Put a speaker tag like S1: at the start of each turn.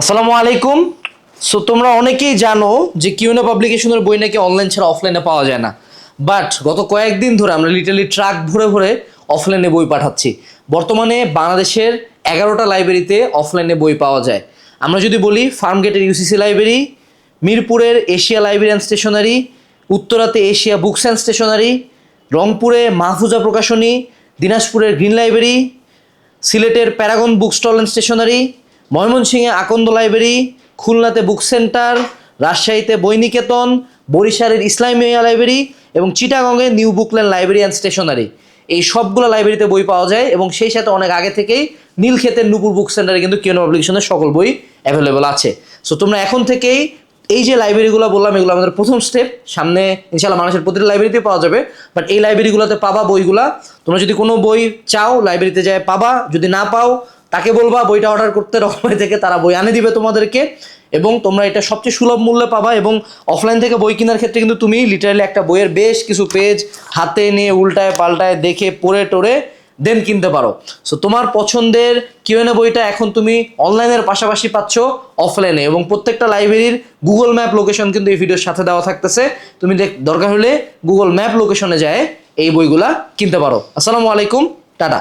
S1: আসসালামু আলাইকুম। সো তোমরা অনেকেই জানো যে কিউনো পাবলিকেশনের বই নাকি অনলাইন ছাড়া অফলাইনে পাওয়া যায় না। বাট গত কয়েকদিন ধরে আমরা লিটারলি ট্রাক ভরে ভরে অফলাইনে বই পাঠাচ্ছি। বর্তমানে বাংলাদেশের এগারোটা লাইব্রেরিতে অফলাইনে বই পাওয়া যায়। আমরা যদি বলি ফার্মগেটের ইউসিসি লাইব্রেরি মিরপুরের এশিয়া লাইব্রেরি অ্যান্ড স্টেশনারি উত্তরাতে এশিয়া বুকস অ্যান্ড স্টেশনারি রংপুরে মাহফুজা প্রকাশনী, দিনাজপুরের গ্রিন লাইব্রেরি সিলেটের Paragon book stall and stationery ময়মনসিংহে আকন্দ লাইব্রেরি, খুলনাতে বুক সেন্টার, রাজশাহীতে বইনিকেতন বরিশালের ইসলামিয়া লাইব্রেরি এবং চিটাগংয়ে new Bookland library and stationery. এই সবগুলো লাইব্রেরিতে বই পাওয়া যায় এবং সেই সাথে অনেক আগে থেকেই নীলক্ষেতের নুপুর বুক সেন্টারে কিন্তু কিয়নো পাবলিকেশনের সকল বই অ্যাভেলেবল আছে। সো তোমরা এখন থেকেই এই যে লাইব্রেরিগুলো বললাম, এগুলো আমাদের প্রথম স্টেপ সামনে ইনশাল্লাহ মানুষের প্রতিটা লাইব্রেরিতে পাওয়া যাবে। বাট এই লাইব্রেরিগুলোতে পাবা বইগুলা। তোমরা যদি কোনো বই চাও, লাইব্রেরিতে যায় পাবা। যদি না পাও তাকে বলবা বইটা অর্ডার করতে, রকমের থেকে তারা বই আনে দিবে তোমাদেরকে, এবং তোমরা এটা সবচেয়ে সুলভ মূল্যে পাবা, এবং অফলাইন থেকে বই কেনার ক্ষেত্রে কিন্তু তুমি লিটারালি একটা বইয়ের বেশ কিছু পেজ হাতে নিয়ে উল্টায় পাল্টায় দেখে, পড়ে টড়ে দেন কিনতে পারো। সো তোমার পছন্দের কিউএনএ বইটা এখন তুমি অনলাইনের পাশাপাশি পাচ্ছ অফলাইনে এবং প্রত্যেকটা লাইব্রেরির গুগল ম্যাপ লোকেশন কিন্তু এই ভিডিওর সাথে দেওয়া থাকতেছে। তুমি দেখ, দরকার হলে গুগল ম্যাপ লোকেশনে যায় এই বইগুলা কিনতে পারো। আসসালামু আলাইকুম, টাটা।